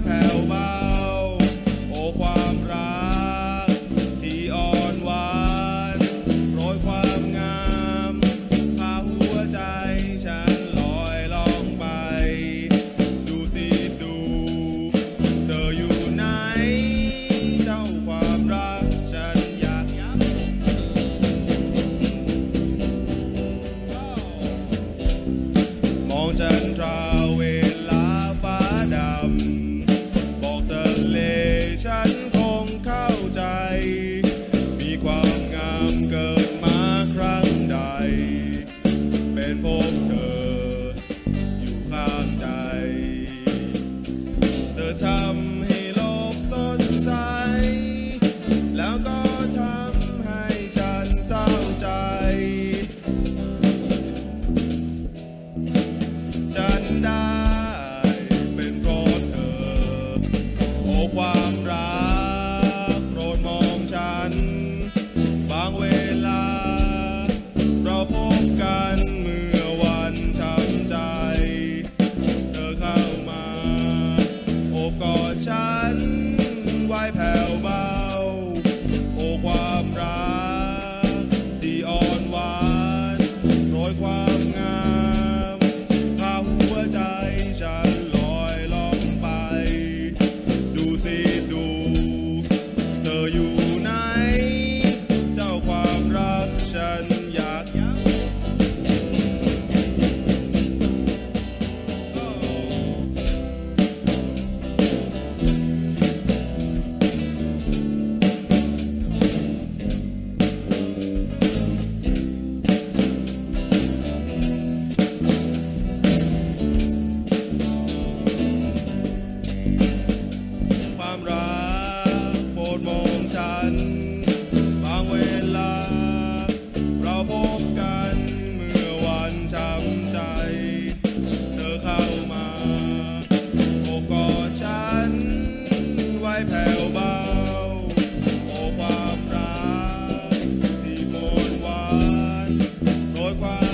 life, how about? เป็นพบเธอ อยู่ข้างใจ เธอทำให้โลกสดใส แล้วก็ทำให้ฉันเศร้าใจ ฉันได Lord, why?